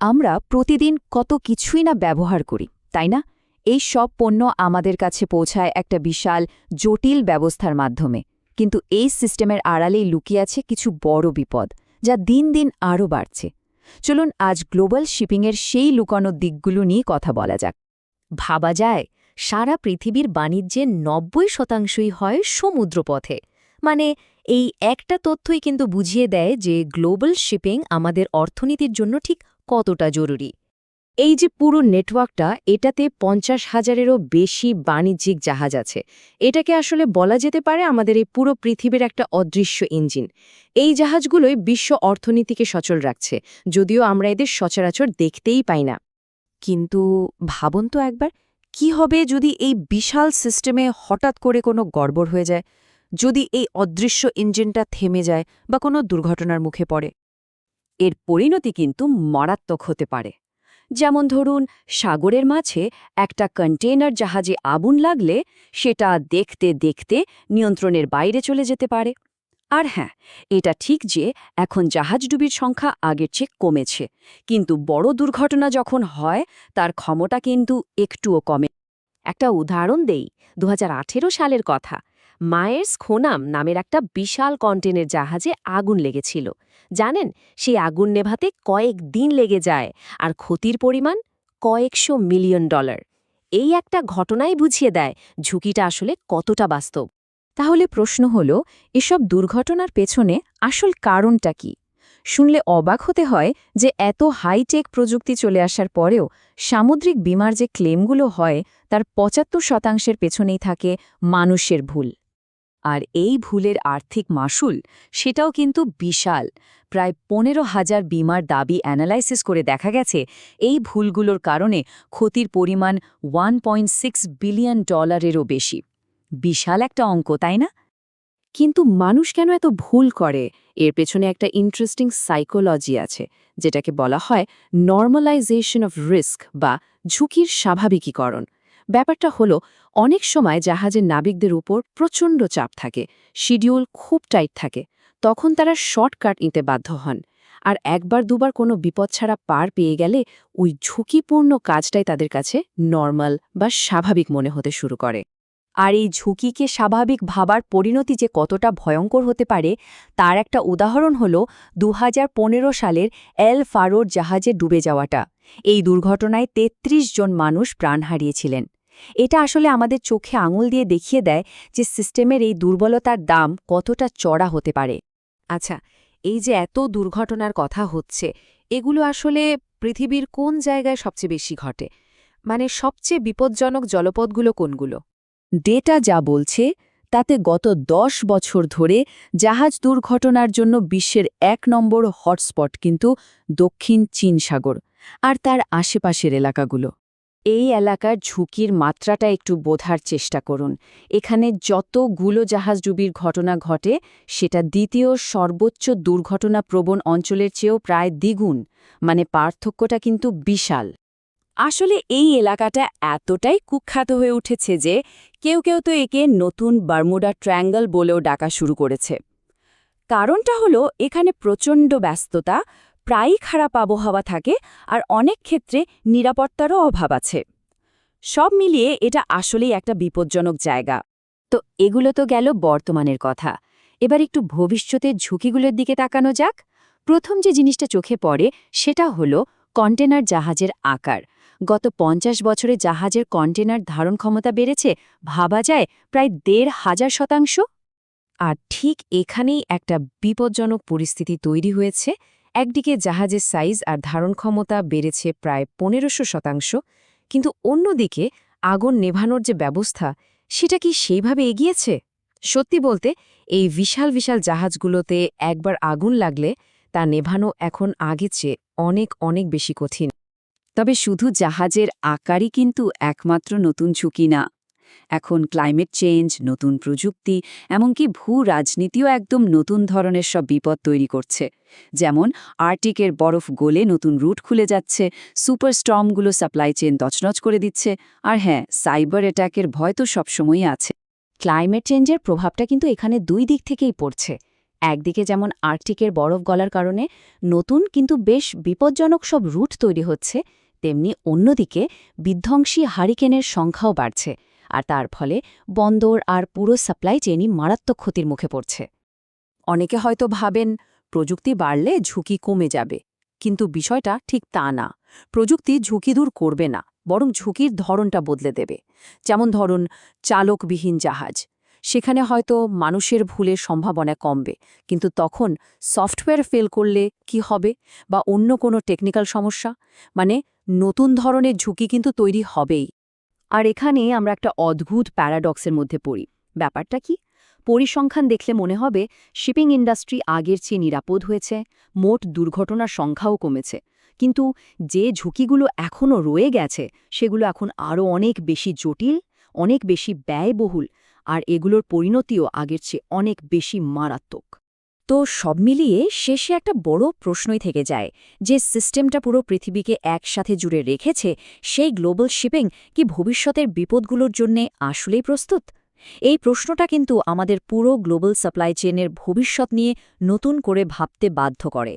আমরা প্রতিদিন কত কিছুই না ব্যবহার করি, তাই না? এই সব পণ্য আমাদের কাছে পৌঁছায় একটা বিশাল, জটিল ব্যবস্থার মাধ্যমে। কিন্তু এই সিস্টেমের আড়ালেই লুকিয়ে আছে কিছু বড় বিপদ, যা দিন দিন আরও বাড়ছে। চলুন আজ গ্লোবাল শিপিংয়ের সেই লুকানো দিকগুলো নিয়ে কথা বলা যাক। ভাবা যায়, সারা পৃথিবীর বাণিজ্যের নব্বই শতাংশই হয় সমুদ্রপথে। মানে এই একটা তথ্যই কিন্তু বুঝিয়ে দেয় যে গ্লোবাল শিপিং আমাদের অর্থনীতির জন্য ঠিক কতটা জরুরি? এই যে পুরো নেটওয়ার্কটা, এটাতে পঞ্চাশ হাজারেরও বেশি বাণিজ্যিক জাহাজ আছে। এটাকে আসলে বলা যেতে পারে আমাদের এই পুরো পৃথিবীর একটা অদৃশ্য ইঞ্জিন। এই জাহাজগুলোই বিশ্ব অর্থনীতিকে সচল রাখছে, যদিও আমরা এদের সচরাচর দেখতেই পাই না। কিন্তু ভাবুন তো একবার, কি হবে যদি এই বিশাল সিস্টেমে হঠাৎ করে কোনো গড়বড় হয়ে যায়? যদি এই অদৃশ্য ইঞ্জিনটা থেমে যায় বা কোনো দুর্ঘটনার মুখে পড়ে? এর পরিণতি কিন্তু মারাত্মক হতে পারে। যেমন ধরুন, সাগরের মাঝে একটা কন্টেইনার জাহাজে আগুন লাগলে সেটা দেখতে দেখতে নিয়ন্ত্রণের বাইরে চলে যেতে পারে। আর হ্যাঁ এটা ঠিক যে এখন জাহাজডুবির সংখ্যা আগের চেয়ে কমেছে, কিন্তু বড় দুর্ঘটনা যখন হয়, তার ক্ষমতা কিন্তু একটুও কমে। একটা উদাহরণ দেই দু হাজার আঠেরো সালের কথা। মায়ের্স খোনাম নামের একটা বিশাল কন্টেনের জাহাজে আগুন লেগেছিল। জানেন, সেই আগুন নেভাতে কয়েক দিন লেগে যায় আর ক্ষতির পরিমাণ কয়েকশো মিলিয়ন ডলার। এই একটা ঘটনাই বুঝিয়ে দেয় ঝুঁকিটা আসলে কতটা বাস্তব। তাহলে প্রশ্ন হল, এসব দুর্ঘটনার পেছনে আসল কারণটা কি? শুনলে অবাক হতে হয় যে এত হাইটেক প্রযুক্তি চলে আসার পরেও সামুদ্রিক বিমার যে ক্লেমগুলো হয়, তার পঁচাত্তর শতাংশের পেছনেই থাকে মানুষের ভুল। আর এই ভুলের আর্থিক মাসুল সেটাও কিন্তু বিশাল। প্রায় পনেরো হাজার বিমার দাবি অ্যানালাইসিস করে দেখা গেছে, এই ভুলগুলোর কারণে ক্ষতির পরিমাণ ওয়ান পয়েন্ট সিক্স বিলিয়ন ডলারেরও বেশি। বিশাল একটা অঙ্ক, তাই না? কিন্তু মানুষ কেন এত ভুল করে? এর পেছনে একটা ইন্টারেস্টিং সাইকোলজি আছে, যেটাকে বলা হয় নর্মালাইজেশন অফ রিস্ক বা ঝুঁকির স্বাভাবিকীকরণ। ব্যাপারটা হলো, অনেক সময় জাহাজের নাবিকদের উপর প্রচণ্ড চাপ থাকে, শিডিউল খুব টাইট থাকে, তখন তারা শর্টকাট নিতে বাধ্য হন। আর একবার দুবার কোনো বিপদ ছাড়া পার পেয়ে গেলে ওই ঝুঁকিপূর্ণ কাজটাই তাদের কাছে নর্মাল বা স্বাভাবিক মনে হতে শুরু করে। আর এই ঝুঁকিকে স্বাভাবিক ভাবার পরিণতি যে কতটা ভয়ঙ্কর হতে পারে, তার একটা উদাহরণ হল দু হাজার পনেরো সালের এল ফারোর জাহাজে ডুবে যাওয়াটা। এই দুর্ঘটনায় ৩৩ জন মানুষ প্রাণ হারিয়েছিলেন। এটা আসলে আমাদের চোখে আঙুল দিয়ে দেখিয়ে দেয় যে সিস্টেমের এই দুর্বলতার দাম কতটা চড়া হতে পারে। আচ্ছা এই যে এত দুর্ঘটনার কথা হচ্ছে, এগুলো আসলে পৃথিবীর কোন জায়গায় সবচেয়ে বেশি ঘটে? মানে সবচেয়ে বিপজ্জনক জলপথগুলো কোনগুলো? ডেটা যা বলছে, তাতে গত দশ বছর ধরে জাহাজ দুর্ঘটনার জন্য বিশ্বের এক নম্বর হটস্পট কিন্তু দক্ষিণ চীন সাগর আর তার আশেপাশের এলাকাগুলো। এই এলাকার ঝুঁকির মাত্রাটা একটু বোঝার চেষ্টা করুন। এখানে যতগুলো জাহাজ ডুবির ঘটনা ঘটে, সেটা দ্বিতীয় সর্বোচ্চ দুর্ঘটনা প্রবণ অঞ্চলের চেয়েও প্রায় দ্বিগুণ মানে পার্থক্যটা কিন্তু বিশাল। আসলে এই এলাকাটা এতটাই কুখ্যাত হয়ে উঠেছে যে কেউ কেউ তো একে নতুন বারমুডা ট্রায়াঙ্গল বলেও ডাকা শুরু করেছে। কারণটা হলো, এখানে প্রচণ্ড ব্যস্ততা প্রায়ই খারাপ আবহাওয়া থাকে আর অনেক ক্ষেত্রে নিরাপত্তারও অভাব আছে। সব মিলিয়ে এটা আসলেই একটা বিপজ্জনক জায়গা। তো এগুলো তো গেল বর্তমানের কথা। এবার একটু ভবিষ্যতের ঝুঁকিগুলোর দিকে তাকানো যাক। প্রথম যে জিনিসটা চোখে পড়ে সেটা হলো কন্টেনার জাহাজের আকার। গত পঞ্চাশ বছরে জাহাজের কন্টেনার ধারণ ক্ষমতা বেড়েছে, ভাবা যায় প্রায় দেড় হাজার শতাংশ। আর ঠিক এখানেই একটা বিপজ্জনক পরিস্থিতি তৈরি হয়েছে একদিকে জাহাজের সাইজ আর ধারণ ক্ষমতা বেড়েছে প্রায় পনেরোশো শতাংশ, কিন্তু অন্যদিকে আগুন নেভানোর যে ব্যবস্থা, সেটা কি সেইভাবে এগিয়েছে? সত্যি বলতে, এই বিশাল বিশাল জাহাজগুলোতে একবার আগুন লাগলে তা নেভানো এখন আগের চেয়ে অনেক অনেক বেশি কঠিন। তবে শুধু জাহাজের আকারই কিন্তু একমাত্র নতুন ঝুঁকি না। এখন ক্লাইমেট চেঞ্জ নতুন প্রযুক্তি, এমনকি ভূ রাজনীতিও একদম নতুন ধরনের সব বিপদ তৈরি করছে। যেমন আর্টিকের বরফ গলে নতুন রুট খুলে যাচ্ছে সুপার স্টর্মগুলো সাপ্লাই চেন তছনছ করে দিচ্ছে, আর হ্যাঁ সাইবার অ্যাট্যাকের ভয় তো সবসময়ই আছে। ক্লাইমেট চেঞ্জের প্রভাবটা কিন্তু এখানে দুই দিক থেকেই পড়ছে। একদিকে যেমন আর্কটিকের বরফ গলার কারণে নতুন কিন্তু বেশ বিপজ্জনক সব রুট তৈরি হচ্ছে, তেমনি অন্যদিকে বিধ্বংসী হারিকেনের সংখ্যাও বাড়ছে। আর তার ফলে বন্দর আর পুরো সাপ্লাই চেনই মারাত্মক ক্ষতির মুখে পড়ছে। অনেকে হয়তো ভাবেন, প্রযুক্তি বাড়লে ঝুঁকি কমে যাবে। কিন্তু বিষয়টা ঠিক তা না। প্রযুক্তি ঝুঁকি দূর করবে না, বরং ঝুঁকির ধরনটা বদলে দেবে। যেমন ধরুন, চালকবিহীন জাহাজ। সেখানে হয়তো মানুষের ভুলের সম্ভাবনা কমবে, কিন্তু তখন সফটওয়্যার ফেল করলে কি হবে বা অন্য কোনো টেকনিক্যাল সমস্যা? মানে নতুন ধরনের ঝুঁকি কিন্তু তৈরি হবেই। আর এখানে আমরা একটা অদ্ভুত প্যারাডক্সের মধ্যে পড়ি। ব্যাপারটা কি? পরিসংখ্যান দেখলে মনে হবে, শিপিং ইন্ডাস্ট্রি আগের চেয়ে নিরাপদ হয়েছে, মোট দুর্ঘটনার সংখ্যাও কমেছে। কিন্তু যে ঝুঁকিগুলো এখনও রয়ে গেছে, সেগুলো এখন আরও অনেক বেশি জটিল, অনেক বেশি ব্যয়বহুল, আর এগুলোর পরিণতিও আগের চেয়ে অনেক বেশি মারাত্মক। তো সব মিলিয়ে শেষে একটা বড় প্রশ্নই থেকে যায় যে সিস্টেমটা পুরো পৃথিবীকে একসাথে জুড়ে রেখেছে, সেই গ্লোবাল শিপিং কি ভবিষ্যতের বিপদগুলোর জন্যে আসলেই প্রস্তুত? এই প্রশ্নটা কিন্তু আমাদের পুরো গ্লোবাল সাপ্লাই চেনের ভবিষ্যৎ নিয়ে নতুন করে ভাবতে বাধ্য করে।